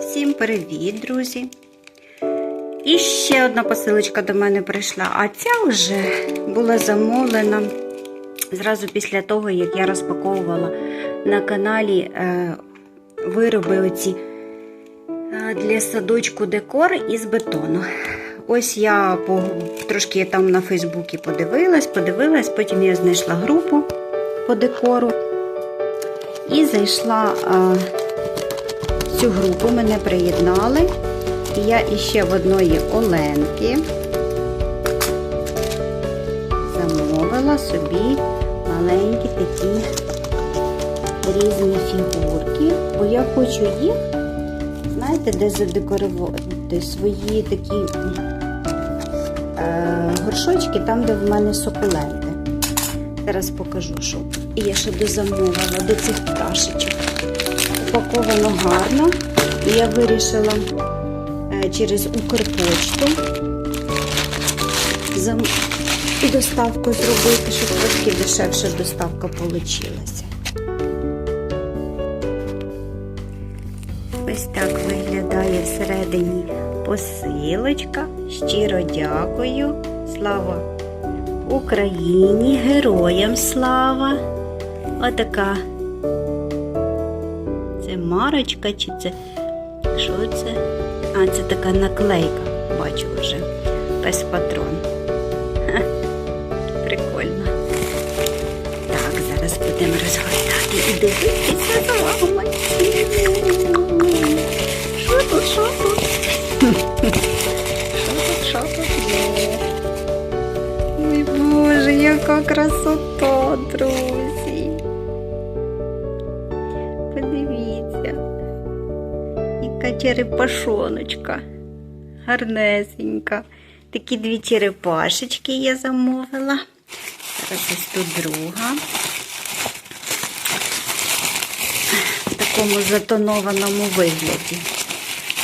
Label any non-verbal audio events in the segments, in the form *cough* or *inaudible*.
Всім привіт, друзі! І ще одна посилочка до мене прийшла, а ця вже була замовлена зразу після того, як я розпаковувала на каналі е, вироби оці е, для садочку декор із бетону. Ось я по, трошки там на Фейсбуці подивилась, подивилась, потім я знайшла групу по декору і зайшла. Цю групу мене приєднали. І я іще в одної Оленки замовила собі маленькі такі різні фігурки, бо я хочу їх, знаєте, де задекорувати свої такі е, горшочки, там, де в мене сукуленти. Зараз покажу, що я ще дозамовила до цих пташечок упаковано гарно. Я вирішила е, через Укрпочту доставку зробити, щоб трошки дешевша доставка вийшла. Ось так виглядає всередині посилочка. Щиро дякую. Слава Україні, героям слава! Отака це марочка, чи це що це? А, це така наклейка, бачу вже. Пес патрон. Прикольно. Так, зараз будемо розгортати і дивитися за вами. Що тут, що тут? Що тут, що тут? Ой, Боже, яка красота, друзі. Черепашоночка. Гарнесенька. Такі дві черепашечки я замовила. Зараз ось тут друга. В такому затонованому вигляді.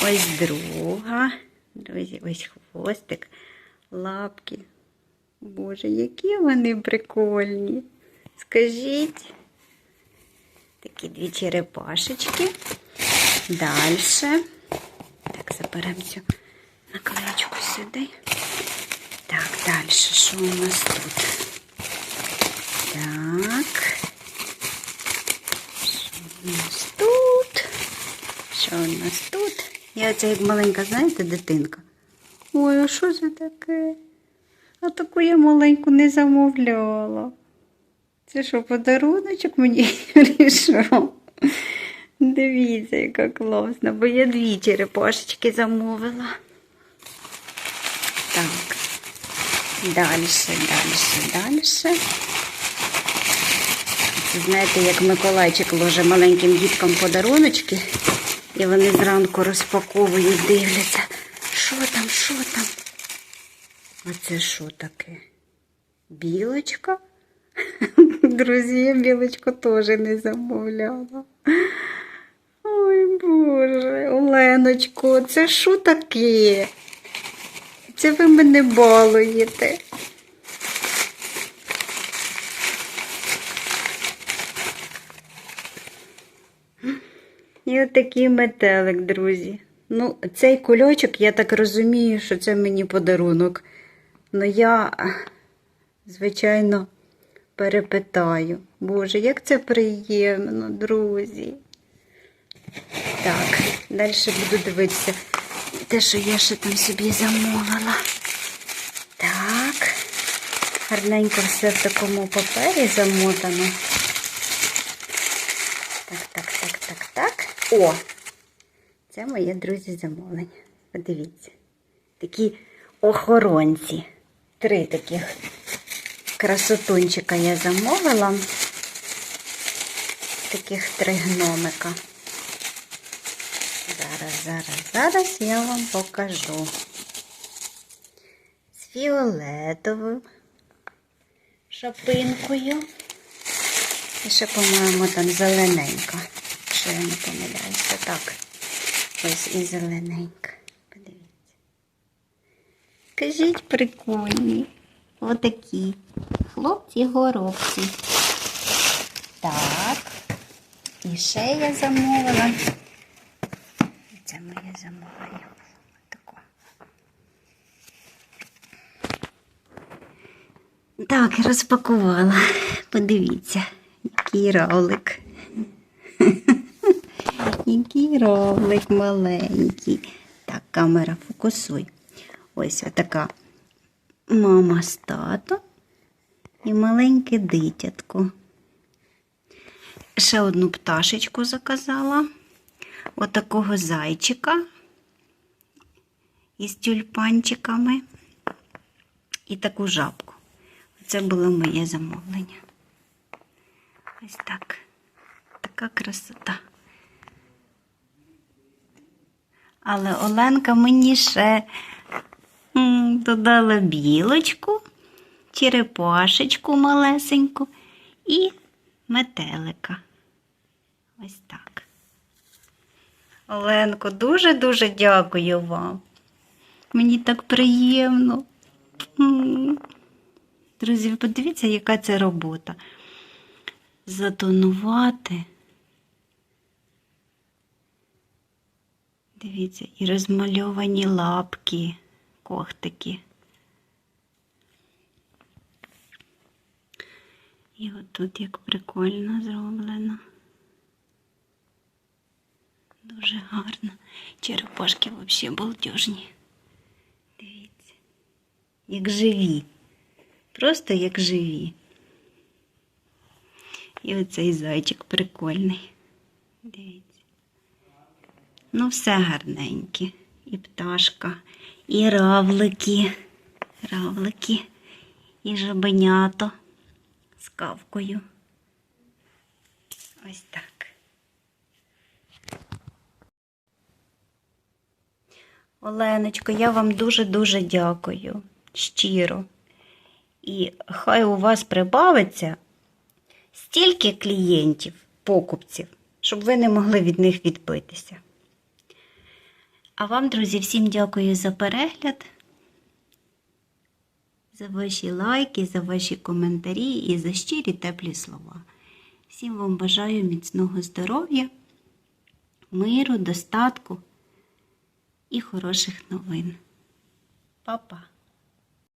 Ось друга. Друзі, ось хвостик, лапки. Боже, які вони прикольні. Скажіть. Такі дві черепашечки. Далі. Так, заберемо цю наклеєчку сюди. Так, далі, що у нас тут? Так. Що у нас тут? Що у нас тут? Я оця як маленька, знаєте, дитинка. Ой, а що це таке? А таку я маленьку не замовляла. Це що, подаруночок мені *laughs* рішов? Дивіться, яка класна, бо я дві черепашечки замовила. Так, далі, далі, далі. Знаєте, як Миколайчик ложе маленьким діткам подаруночки, і вони зранку розпаковують, дивляться, що там, що там. А це що таке? Білочка? *laughs* Друзі, я білочку теж не замовляла. Боже, Оленочко, це що таке? Це ви мене балуєте. І отакий метелик, друзі. Ну, цей кульочок, я так розумію, що це мені подарунок. Ну я, звичайно, перепитаю. Боже, як це приємно, друзі. Так, далі буду дивитися те, що я ще там собі замовила. Так, гарненько все в такому папері замотано. Так, так, так, так, так. О! Це моє, друзі, замовлення. Подивіться. Такі охоронці. Три таких красотунчика я замовила. Таких три гномика. Зараз, зараз, зараз я вам покажу. З фіолетовою шапинкою. І ще, по-моєму, там зелененька. Що я не помиляюся. Так. Ось і зелененька. Подивіться. Кажіть, прикольні. Отакі. Хлопці-горобці. Так. І ще я замовила це моє замовлення. Тако. Так, розпакувала. Подивіться, який равлик. *laughs* Який равлик маленький. Так, камера, фокусуй. Ось отака мама з татом і маленьке дитятко. Ще одну пташечку заказала. Отакого зайчика із тюльпанчиками і таку жабку. Це було моє замовлення. Ось так. Така красота. Але Оленка мені ще додала білочку, черепашечку малесеньку і метелика. Ось так. Оленко, дуже-дуже дякую вам. Мені так приємно. Друзі, подивіться, яка це робота. Затонувати. Дивіться, і розмальовані лапки, когтики. І отут як прикольно зроблено. Дуже гарно. Черепашки взагалі балдежні. Дивіться. Як живі. Просто як живі. І оцей зайчик прикольний. Дивіться. Ну, все гарненьке. І пташка, і равлики, равлики, і жабенято з кавкою. Ось так. Оленочко, я вам дуже-дуже дякую. Щиро. І хай у вас прибавиться стільки клієнтів, покупців, щоб ви не могли від них відбитися. А вам, друзі, всім дякую за перегляд, за ваші лайки, за ваші коментарі і за щирі теплі слова. Всім вам бажаю міцного здоров'я, миру, достатку і хороших новин. Па-па!